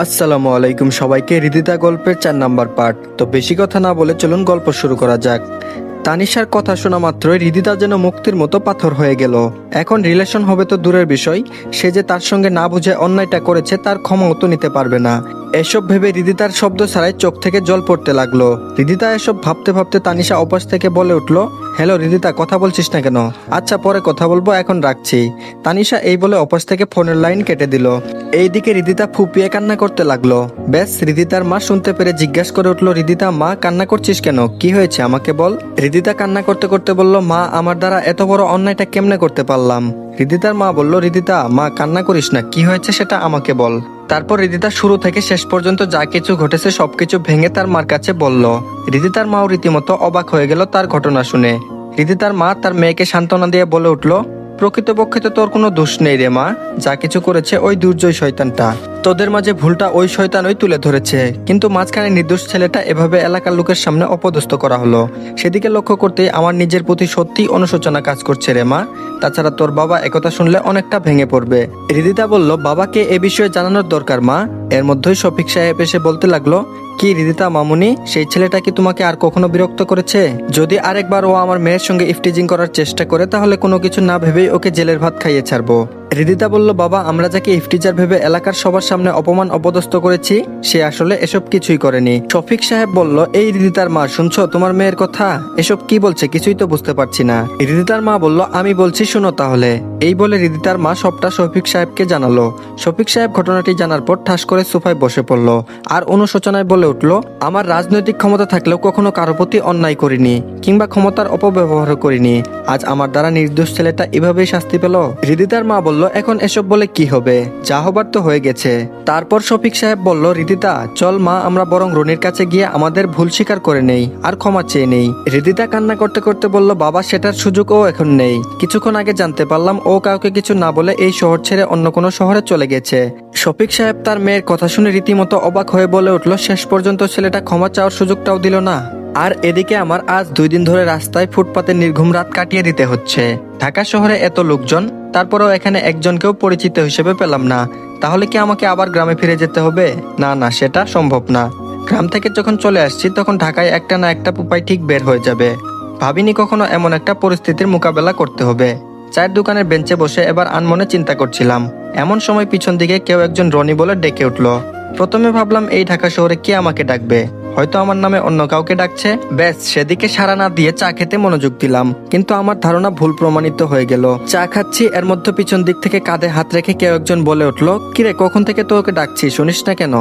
আসসালামু আলাইকুম সবাইকে, হৃদিতা গল্পের চার নাম্বার পার্ট তো বেশি কথা না বলে চলুন গল্প শুরু করা যাক। তানিশার কথা শোনা মাত্রই হৃদিতা যেন মুক্তির মতো পাথর হয়ে গেল। এখন রিলেশন হবে তো দূরের বিষয়, সে যে তার সঙ্গে না বুঝে অন্যায়টা করেছে তার ক্ষমাও তো নিতে পারবে না। এসব ভেবে হৃদিতার শব্দ ছাড়াই চোখ থেকে জল পড়তে লাগল। হৃদিতা এসব ভাবতে ভাবতে তানিশা অপাস থেকে বলে উঠল হ্যালো রিদিতা, কথা বলছিস না কেন? আচ্ছা পরে কথা বলব, এখন রাখছি। তানিশা এই বলে অপাস থেকে ফোনের লাইন কেটে দিল। এইদিকে রিদিতা ফুপিয়ে কান্না করতে লাগল। ব্যাস, রিদিতার মা শুনতে পেরে জিজ্ঞেস করে উঠল, রিদিতা, মা, কান্না করছিস কেন? কি হয়েছে? আমাকে বল। রিদিতা কান্না করতে করতে বলল, মা, আমার দ্বারা এত বড় অন্যায়টা কেমনে করতে পারলাম? হৃদিতার মা বলল, রিদিতা, মা, কান্না করিস না। কি হয়েছে সেটা আমাকে বল। তারপর রিদিতা শুরু থেকে শেষ পর্যন্ত যা কিছু ঘটেছে সবকিছু ভেঙে তার মার কাছে বলল। রিদিতার মাও রীতিমতো অবাক হয়ে গেল তার ঘটনা শুনে। রিদিতার মা তার মেয়েকে সান্ত্বনা দিয়ে বলে উঠল প্রকৃতপক্ষে তো তোর কোনো দোষ নেই রে মা। যা কিছু করেছে ওই দুর্জয় শয়তানটা। তোদের মাঝে ভুলটা ওই শয়তানই তুলে ধরেছে। কিন্তু মাঝখানে নির্দোষ ছেলেটা এভাবে এলাকার লোকের সামনে অপদস্থ করা হলো। সেদিকে লক্ষ্য করতে আমার নিজের প্রতি সত্যি অনুশোচনা কাজ করছে রে মা। তাছাড়া তোর বাবা একথা শুনলে অনেকটা ভেঙে পড়বে। হৃদিতা বলল, বাবাকে এ বিষয়ে জানানোর দরকার মা। এর মধ্যেই শফিক সাহেব এসে বলতে লাগল কি রিদিতা মামুনি? সেই ছেলেটা কি তোমাকে আর কখনো বিরক্ত করেছে? যদি আরেকবার ও আমার মেয়ের সঙ্গে ইফটিজিং করার চেষ্টা করে, তাহলে কোনো কিছু না ভেবেই ওকে জেলের ভাত খাইয়ে ছাড়বো। হৃদিতা বলল, বাবা, আমরা যাকে ইফটিজার ভেবে এলাকার সবার সামনে অপমান অপদস্থ করেছি, সে আসলে এসব কিছুই করেনি। শফিক সাহেব বলল, এই হৃদিতার মা, শুনছো? তোমার মেয়ের কথা? এসব কি বলছে? কিছুই তো বুঝতে পারছি না। হৃদিতার মা বলল, আমি বলছি, শোনো তাহলে। এই বলে হৃদিতার মা সবটা শফিক সাহেবকে জানালো। শফিক সাহেব ঘটনাটি জানার পর ঠাস করে সোফায় বসে পড়ল আর অনুশোচনায় বলে উঠল, আমার রাজনৈতিক ক্ষমতা থাকলেও কখনো কারও প্রতি অন্যায় করিনি। কিংবা ক্ষমতার অপব্যবহার করিনি। আজ আমার দ্বারা নির্দোষ ছেলেটা এভাবেই শাস্তি পেল? হৃদিতার মা বলল, এখন এসব বলে কি হবে? যা হবার তো হয়ে গেছে। তারপর শফিক সাহেব বলল, হৃদিতা, চল মা, আমরা বরং রনির কাছে গিয়ে আমাদের ভুল স্বীকার করে নেই, আর ক্ষমা চেয়ে নেই। হৃদিতা কান্না করতে করতে বলল, বাবা, সেটার সুযোগও এখন নেই। কিছুক্ষণ আগে জানতে পারলাম, ও কাউকে কিছু না বলে এই শহর ছেড়ে অন্য কোনো শহরে চলে গেছে। শফিক সাহেব তার মেয়ের কথা শুনে রীতিমতো অবাক হয়ে বলে উঠল, শেষ পর্যন্ত ছেলেটা ক্ষমা চাওয়ার সুযোগটাও দিল না। আর এদিকে আমার আজ দুই দিন ধরে রাস্তায় ফুটপাতে নির্ঘুম রাত কাটিয়ে দিতে হচ্ছে। ঢাকা শহরে এত লোকজন, তারপরেও এখানে একজনকেও পরিচিত হিসেবে পেলাম না। তাহলে কি আমাকে আবার গ্রামে ফিরে যেতে হবে? না না, সেটা সম্ভব না। গ্রাম থেকে যখন চলে আসছি, তখন ঢাকায় একটা না একটা উপায় ঠিক বের হয়ে যাবে। ভাবিনি কখনো এমন একটা পরিস্থিতির মোকাবেলা করতে হবে। চায়ের দোকানের বেঞ্চে বসে এবার আনমনে চিন্তা করছিলাম। এমন সময় পিছন দিকে কেউ একজন রনি বলে ডেকে উঠল। প্রথমে ভাবলাম, এই ঢাকা শহরে কে আমাকে ডাকবে? হয়তো আমার নামে অন্য কাউকে ডাকছে। ব্যাস, সেদিকে সারা না দিয়ে চা খেতে মনোযোগ দিলাম। কিন্তু আমার ধারণা ভুল প্রমাণিত হয়ে গেল। চা খাচ্ছি, এর মধ্যে পিছন দিক থেকে কাঁধে হাত রেখে কেউ একজন বলে উঠল, কিরে, কখন থেকে তো ওকে ডাকছি? শুনিস না কেন?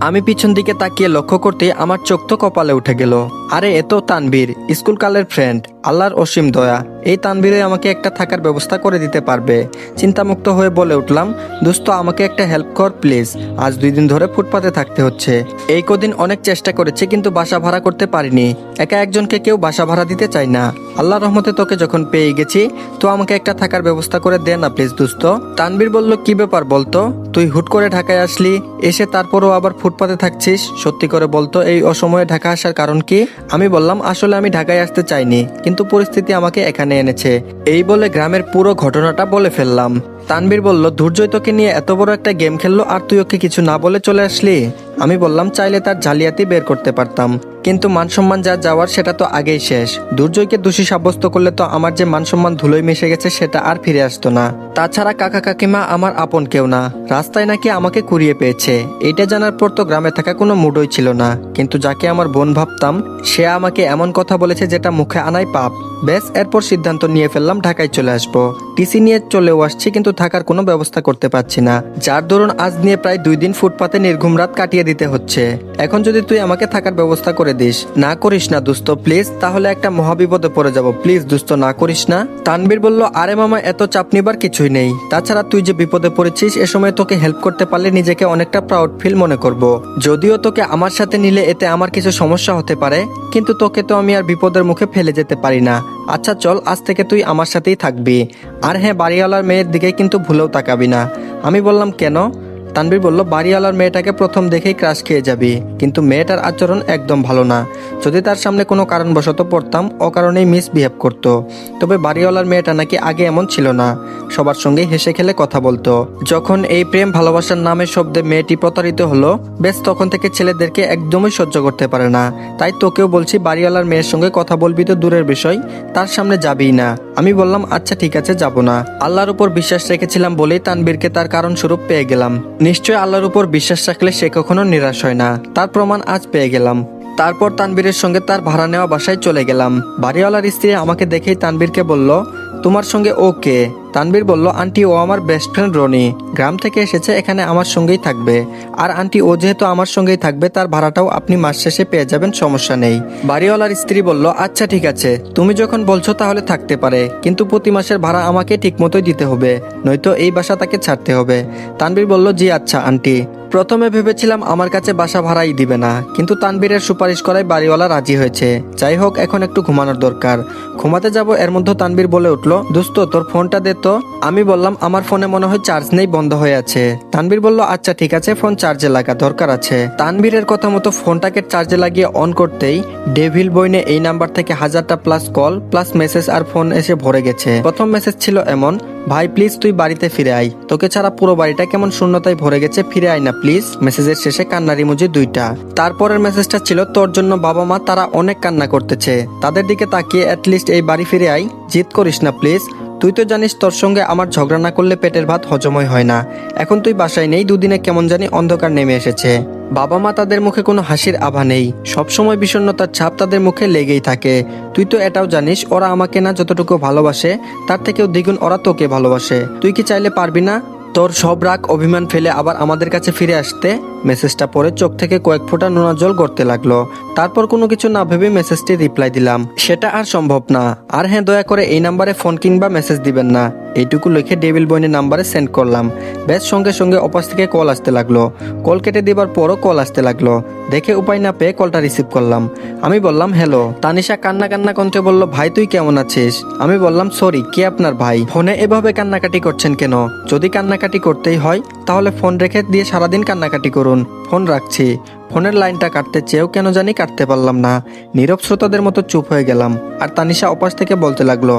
আমি পিছন দিকে তাকিয়ে লক্ষ্য করতে আমার চোখ তো কপালে উঠে গেল। আরে এত তানবীর স্কুল কালের ফ্রেন্ড আল্লাহর অসীম দয়া। এই তানবীরে আমাকে একটা থাকার ব্যবস্থা করে দিতে পারবে। চিন্তামুক্ত হয়ে বলে উঠলাম, দোস্ত, আমাকে একটা হেল্প কর প্লিজ আজ দুই দিন ধরে ফুটপাতে থাকতে হচ্ছে। এই কদিন অনেক চেষ্টা করেছি, কিন্তু বাসা ভাড়া করতে পারিনি। একা একজনকে কেউ বাসা ভাড়া দিতে চায় না। আল্লাহ রহমতে তোকে যখন পেয়ে গেছি, তো আমাকে একটা থাকার ব্যবস্থা করে দে না প্লিজ দোস্ত। তানবীর বলল, কি ব্যাপার বলতো? তুই হুট করে ঢাকায় আসলি, এসে তারপরও আবার ফুটপাতে থাকছিস? সত্যি করে বলতো, এই অসময়ে ঢাকা আসার কারণ কি? আমি বললাম, আসলে আমি ঢাকায় আসতে চাইনি, কিন্তু পরিস্থিতি আমাকে এখানে এনেছে। এই বলে গ্রামের পুরো ঘটনাটা বলে ফেললাম। তানবীর বলল, দুর্জয় তোকে নিয়ে এত বড় একটা গেম খেললো, আর তুই ওকে কিছু না বলে চলে আসলি? আমি বললাম, চাইলে তার জালিয়াতি বের করতে পারতাম। কিন্তু মান সম্মান যা যাওয়ার, সেটা তো আগেই শেষ। দুর্জয়কে দোষী সাব্যস্ত করলে তো আমার যে মান সম্মান ধুলোয় মিশে গেছে, সেটা আর ফিরে আসতো না। তাছাড়া কাকা কাকিমা আমার আপন কেউ না। রাস্তায় নাকি আমাকে কুড়িয়ে পেয়েছে। এটা জানার পর তো গ্রামে থাকা কোনো মুডই ছিল না। কিন্তু যাকে আমার বোন ভাবতাম, সে আমাকে এমন কথা বলেছে যেটা মুখে আনাই পাপ। ব্যাস, এরপর সিদ্ধান্ত নিয়ে ফেললাম, ঢাকায় চলে আসব। টিসি নিয়ে চলেও আসছি, কিন্তু থাকার কোনো ব্যবস্থা করতে পারছি না। যার দরুন আজ নিয়ে প্রায় দুই দিন ফুটপাতে নির্ঘুম রাত কাটিয়ে দিতে হচ্ছে। এখন যদি তুই আমাকে থাকার ব্যবস্থা করে দিস, না করিস না দুস্ত প্লিজ তাহলে একটা মহাবিপদে পড়ে যাব। প্লিজ দুস্ত না করিস না। তানবীর বলল, আরে মামা, এত চাপ নিবার কিছুই নেই। তাছাড়া তুই যে বিপদে পড়েছিস, এ সময় তোকে হেল্প করতে পারলে নিজেকে অনেকটা প্রাউড ফিল মনে করব। যদিও তোকে আমার সাথে নিলে এতে আমার কিছু সমস্যা হতে পারে, কিন্তু তোকে তো আমি আর বিপদের মুখে ফেলে যেতে পারি না। আচ্ছা চল, আজ থেকে তুই আমার সাথেই থাকবি। আর হ্যাঁ বাড়িওয়ালার মেয়ের দিকে কিন্তু ভুলেও তাকাবি না। আমি বললাম, কেন? তানবীর বলল, বাড়িওয়ালার মেয়েটাকে প্রথম দেখেই ক্রাশ খেয়ে যাবি, কিন্তু মেয়েটার আচরণ একদম ভালো না। যদি তার সামনে কোনো কারণবশত পড়তাম, অকারণেই মিসবিহেভ করতো। তবে বাড়িওয়ালার মেয়েটা নাকি আগে এমন ছিল না। সবার সঙ্গে হেসে খেলে কথা বলতো। যখন এই প্রেম ভালোবাসার নামের শব্দে মেয়েটি প্রতারিত হলো, বেশ তখন থেকে ছেলেদেরকে একদমই সহ্য করতে পারে না। তাই তোকেও বলছি, বাড়িওয়ালার মেয়ের সঙ্গে কথা বলবি তো দূরের বিষয়, তার সামনে যাবেই না। আমি বললাম আচ্ছা ঠিক আছে, যাব না। আল্লাহর উপর বিশ্বাস রেখেছিলাম বলেই তানবীরকে তার কারণ স্বরূপ পেয়ে গেলাম। নিশ্চয় আল্লাহর উপর বিশ্বাস রাখলে সে কখনো নিরাশ হয় না। তার প্রমাণ আজ পেয়ে গেলাম। তারপর তানবীরের সঙ্গে তার ভাড়া নেওয়া বাসায় চলে গেলাম। বাড়িওয়ালার স্ত্রী আমাকে দেখেই তানবীরকে বলল তোমার সঙ্গে ও কে? তানবীর বলল, আন্টি, ও আমার বেস্ট ফ্রেন্ড রনি। গ্রাম থেকে এসেছে, এখানে আমার সঙ্গেই থাকবে। আর আন্টি, ও যেহেতু আমার সঙ্গেই থাকবে, তার ভাড়াটাও আপনি মাস শেষে পেয়ে যাবেন, সমস্যা নেই। বাড়িওয়ালার স্ত্রী বলল আচ্ছা ঠিক আছে। তুমি যখন বলছো তাহলে থাকতে পারে, কিন্তু প্রতি মাসের ভাড়া আমাকে ঠিকমতোই দিতে হবে, নয়তো এই বাসা তাকে ছাড়তে হবে। তানবীর বলল, জি আচ্ছা আন্টি। প্রথমে ভেবেছিলাম আমার কাছে বাসা ভাড়াই দিবে না, কিন্তু তানবীরের সুপারিশ করায় বাড়িওয়ালা রাজি হয়েছে। যাই হোক, এখন একটু ঘুমানোর দরকার। ঘুমাতে যাব, এর মধ্যে তানবীর বলে উঠল, দোস্ত, তোর ফোনটা দে তো। আমি বললাম, আমার ফোনে মনে হয় চার্জ নেই, বন্ধ হয়ে আছে। তানবীর বলল আচ্ছা ঠিক আছে, ফোন চার্জে লাগা দরকার আছে। তানবীরের কথা মতো ফোনটাকে চার্জে লাগিয়ে অন করতেই ডেভিল বইনে এই নাম্বার থেকে হাজারটা প্লাস কল, প্লাস মেসেজ আর ফোন এসে ভরে গেছে। প্রথম মেসেজ ছিল এমন, ভাই, প্লিজ তুই বাড়িতে ফিরে আয়। তোকে ছাড়া পুরো বাড়িটা কেমন শূন্যতায় ভরে গেছে, ফিরে আয় না প্লিজ, মেসেজের শেষে কান্নার ইমোজি দুইটা। তারপরের মেসেজটা ছিল, তোর জন্য বাবা মা তারা অনেক কান্না করতেছে। তাদের দিকে তাকিয়ে অ্যাটলিস্ট এই বাড়ি ফিরে আয়। জিদ করিস না, প্লিজ। তুই তো জানিস, তোর সঙ্গে আমার ঝগড়া না করলে পেটের ভাত হজমই হয় না। এখন তুই বাসায় নেই, দুদিনে কেমন জানি অন্ধকার নেমে এসেছে। বাবা মা তাদের মুখে কোনো হাসির আভা নেই। সবসময় বিষণ্ণতার ছাপ তাদের মুখে লেগেই থাকে। তুই তো এটাও জানিস, ওরা আমাকে না যতটুকু ভালোবাসে, তার থেকেও দ্বিগুণ ওরা তোকে ভালোবাসে। তুই কি চাইলে পারবি না? তোর সব রাগ অভিমান ফেলে আবার আমাদের কাছে ফিরে আসতে? মেসেজটা পরে চোখ থেকে কয়েক ফোঁটা নোনা জল গড়তে লাগল। তারপর কোনো কিছু না ভেবে মেসেজটি রিপ্লাই দিলাম। সেটা আর সম্ভব না। আর হ্যাঁ দয়া করে এই নাম্বারে ফোন কিংবা মেসেজ দিবেন না। এইটুকু লিখে ডেভিল বইনের নাম্বারে সেন্ড করলাম। বেশ, সঙ্গে সঙ্গে অপাস থেকে কল আসতে লাগল। কল কেটে দেবার পরও কল আসতে লাগল। দেখে উপায় না পেয়ে কলটা রিসিভ করলাম। আমি বললাম, হ্যালো। তানিশা কান্না কান্না কণ্ঠে বলল, ভাই, তুই কেমন আছিস? আমি বললাম, সরি, কে আপনার ভাই? ফোনে এভাবে কান্নাকাটি করছেন কেন? যদি কান্নাকাটি করতেই হয়, তাহলে ফোন রেখে দিয়ে সারাদিন কান্নাকাটি করুন। ফোন রাখছি। ফোনের লাইনটা কাটতে চেয়েও কেন জানি কাটতে পারলাম না। নীরব শ্রোতাদের মতো চুপ হয়ে গেলাম, আর তানিশা অপাস থেকে বলতে লাগল,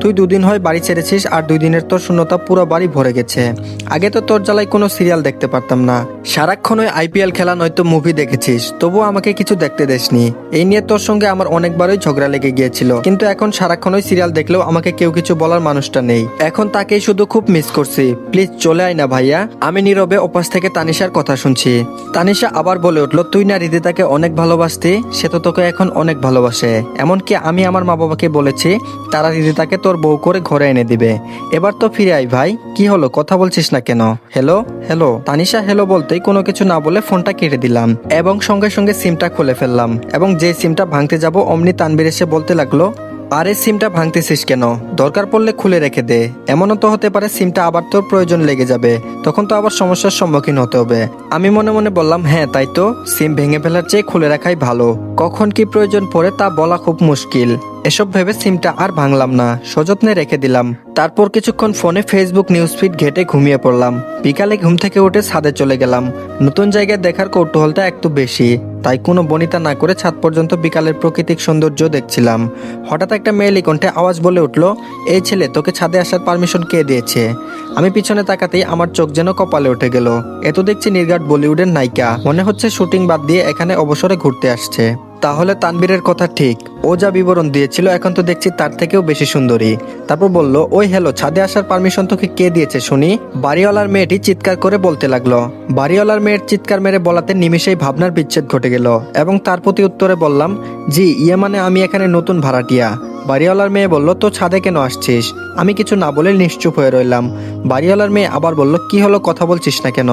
তুই দুদিন হয় বাড়ি ছেড়েছিস আর দুই দিনের তোর শূন্যতা পুরো বাড়ি ভরে গেছে। আগে তো তোর জ্বালায় কোনো সিরিয়াল দেখতে পারতাম না। সারাক্ষণ ওই আইপিএল খেলা নয়তো মুভি দেখেছিস, তবুও আমাকে কিছু দেখতে দেসনি। এই নিয়ে তোর সঙ্গে আমার অনেকবারই ঝগড়া লেগে গিয়েছিল, কিন্তু এখন সারাক্ষণ ওই সিরিয়াল দেখলেও আমাকে কেউ কিছু বলার মানুষটা নেই। এখন তাকেই শুধু খুব মিস করছি। প্লিজ চলে আয় না ভাইয়া, আমি নীরবে অপাস থেকে তানিশার কথা শুনছি। তানিশা আবার বলে উঠল তুই না রিদিতাকে অনেক ভালোবাসতি, সে তো তোকে এখন অনেক ভালোবাসে। এমনকি আমি আমার মা বাবাকে বলেছি, তারা রিদিতাকে তোর বউ করে ঘরে এনে দিবে। এবার তো ফিরে আয় ভাই, কি হলো, কথা বলছিস না কেন? Hello hello. তানিশা হ্যালো বলতেই কোনো কিছু না বলে ফোনটা কেটে দিলাম এবং সঙ্গে সঙ্গে সিমটা খুলে ফেললাম এবং যে সিমটা ভাঙতে যাব অমনি তানবির এসে বলতে লাগল আরে সিমটা ভাঙতেছিস কেন? দরকার পড়লে খুলে রেখে দে। এমনও তো হতে পারে সিমটা আবার তোর প্রয়োজন লেগে যাবে। তখন তো আবার সমস্যার সম্মুখীন হতে হবে। আমি মনে মনে বললাম হ্যাঁ তাই তো। সিম ভেঙে ফেলার চেয়ে খুলে রাখাই ভালো। কখন কি প্রয়োজন পড়ে তা বলা খুব মুশকিল। এসব ভেবে সিমটা আর ভাঙলাম না। সযত্নে রেখে দিলাম। তারপর কিছুক্ষণ ফোনে ফেসবুক নিউজ ফিড ঘেটে ঘুমিয়ে পড়লাম। বিকালে ঘুম থেকে উঠে ছাদে চলে গেলাম। নতুন জায়গায় দেখার কৌতূহলটা একটু বেশি। তাই কোনো বনিতা না করে ছাদ পর্যন্ত বিকালের প্রাকৃতিক সৌন্দর্য দেখছিলাম। হঠাৎ একটা মেয়েলি কণ্ঠে আওয়াজ বলে উঠল, এই ছেলে, তোকে ছাদে আসার পারমিশন কে দিয়েছে? আমি পিছনে তাকাতেই আমার চোখ যেন কপালে উঠে গেল। এত দেখছি নির্ঘাট বলিউডের নায়িকা। মনে হচ্ছে শুটিং বাদ দিয়ে এখানে অবসরে ঘুরতে আসছে। তাহলে তানবীরের কথা ঠিক। ও যা বিবরণ দিয়েছিল, এখন তো দেখছি তার থেকেও বেশি সুন্দরী। তারপর বলল, ওই হ্যালো, ছাদে আসার পারমিশন তোকে কে দিয়েছে শুনি? বাড়িওয়ালার মেয়েটি চিৎকার করে বলতে লাগল। বাড়িওয়ালার মেয়ের চিৎকার মেরে বলাতে নিমিষেই ভাবনার বিচ্ছেদ ঘটে গেল এবং তার প্রতি উত্তরে বললাম, জি ইয়ে মানে আমি এখানে নতুন ভাড়াটিয়া। বাড়িওয়ালার মেয়ে বলল, তো ছাদে কেন আসছিস? আমি কিছু না বলে নিশ্চুপ হয়ে রইলাম। বাড়িওয়ালার মেয়ে আবার বলল, কি হলো, কথা বলছিস না কেন?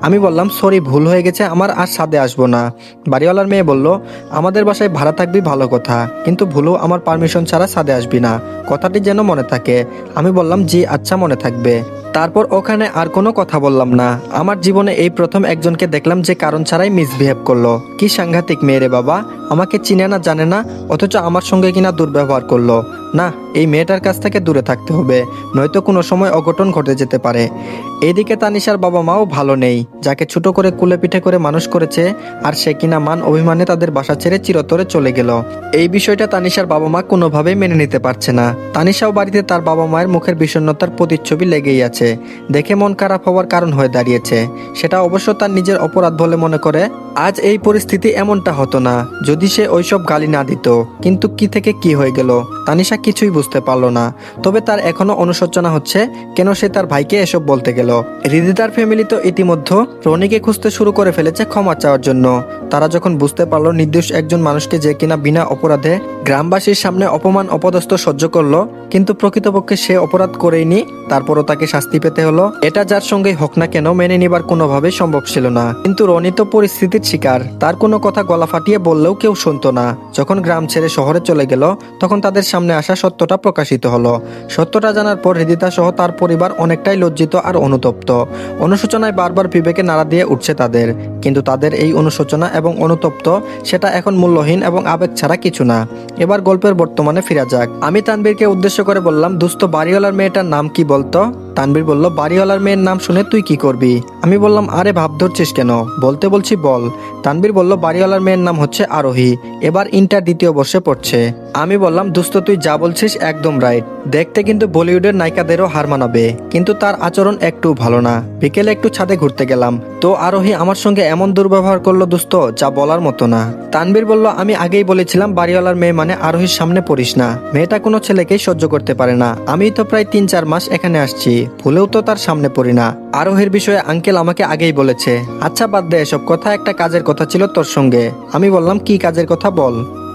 আমি বললাম, সরি, ভুল হয়ে গেছে, আমার আর ছাদে আসব না। বাড়িওয়ালার মেয়ে বলল, আমাদের বাসায় ভাড়া থাকবি ভালো কথা, কিন্তু ভুলও আমার পারমিশন ছাড়া ছাদে আসবি না। কথাটি যেন মনে থাকে। আমি বললাম, জি আচ্ছা মনে থাকবে। তারপর ওখানে আর কোনো কথা বললাম না। আমার জীবনে এই প্রথম একজনকে দেখলাম যে কারণ ছাড়াই মিসবিহেভ করল। কি সাংঘাতিক মেয়েরে বাবা, আমাকে চিনে না, জানে না, অথচ আমার সঙ্গে কিনা দুর্ব্যবহার করল। না এই মেয়েটার কাছ থেকে দূরে থাকতে হবে, নয়তো কোনো সময় অঘটন ঘটে যেতে পারে। এদিকে তানিশার বাবা মাও ভালো নেই, যাকে ছোট করে কুলে পিঠে করে মানুষ করেছে, আর সে কিনা মান অভিমানে তাদের বাসা ছেড়ে চিরতরে চলে গেল। এই বিষয়টা তানিশার বাবা মা কোনোভাবেই মেনে নিতে পারছে না। তানিশাও বাড়িতে তার বাবা মায়ের মুখের বিষণ্ণতার প্রতিচ্ছবি লেগেই আছে। দেখে মন খারাপ হওয়ার কারণ হয়ে দাঁড়িয়েছে। সেটা অবশ্য তার নিজের অপরাধ বলে মনে করে, আজ এই পরিস্থিতি এমনটা হতো না, যদি সে ওইসব গালি না দিত। কিন্তু কি থেকে কি হয়ে গেল? তানিশা কিছুই বুঝতে পারল না। তবে তার এখনও অনুশোচনা হচ্ছে, কেন সে তার ভাইকে এসব বলতে গেল। রিদিতার ফ্যামিলি তো ইতিমধ্যে রনিকে খুঁজতে শুরু করে ফেলেছে ক্ষমা চাওয়ার জন্য। তারা যখন বুঝতে পারল নির্দোষ একজন মানুষকে যে কিনা বিনা অপরাধে গ্রামবাসীর সামনে অপমান অপদস্থ সহ্য করল, কিন্তু প্রকৃতপক্ষে সে অপরাধ করেইনি তারপরও তাকে শাস্তি পেতে হলো। এটা যার সঙ্গে হোক না কেন মেনে নিবার কোনোভাবেই সম্ভব ছিল না। কিন্তু রনি তো পরিস্থিতির শিকার। তার কোনো কথা গলা ফাটিয়ে বললেও কেউ শুনতো না। যখন গ্রাম ছেড়ে শহরে চলে গেল, তখন তাদের সামনে আসা সত্যটা প্রকাশিত হলো। সত্যটা জানার পর হৃদিতা সহ তার পরিবার অনেকটাই লজ্জিত আর অনুতপ্ত। অনুশোচনায় বারবার বিবেকে নাড়া দিয়ে উঠছে তাদের। কিন্তু তাদের এই অনুশোচনা এবং অনুতপ্ত, সেটা এখন মূল্যহীন এবং আবেগ ছাড়া কিছু না। এবার গল্পের বর্তমানে ফিরা যাক। আমি তানবীরকে উদ্দেশ্য করে বললাম দুস্থ বাড়িওয়ালার মেয়েটার নাম কি বলতো? তানবীর বলল, বাড়িওয়ালার মেয়ের নাম শুনে তুই কি করবি? আমি বললাম, আরে ভাব, ধরছিস কেন? বলতে বলছি, বল। তানবীর বলল, বাড়িওয়ালার মেয়ের নাম হচ্ছে আরোহী, এবার ইন্টার দ্বিতীয় বর্ষে পড়ছে। আমি বললাম দুস্থ তুই যা বলছিস একদম রাইট দেখতে কিন্তু বলিউডের নায়িকাদেরও হার মানাবে, কিন্তু তার আচরণ একটু ভালো না। বিকেলে একটু ছাদে ঘুরতে গেলাম, তো আরোহী আমার সঙ্গে এমন দুর্ব্যবহার করল দুস্থ যা বলার মতো না। তানবীর বলল, আমি আগেই বলেছিলাম, বাড়িওয়ালার মেয়ে মানে আরোহীর সামনে পড়িস না। মেয়েটা কোনো ছেলেকেই সহ্য করতে পারে না। আমি তো প্রায় তিন চার মাস এখানে আসছি। ভুলেও তো তার সামনে পড়ি না। আরোহের বিষয়ে আঙ্কেল আমাকে আগেই বলেছে। আচ্ছা বাদ দে এসব কথা, একটা কাজের কথা ছিল তোর সঙ্গে। আমি বললাম, কি কাজের কথা বল?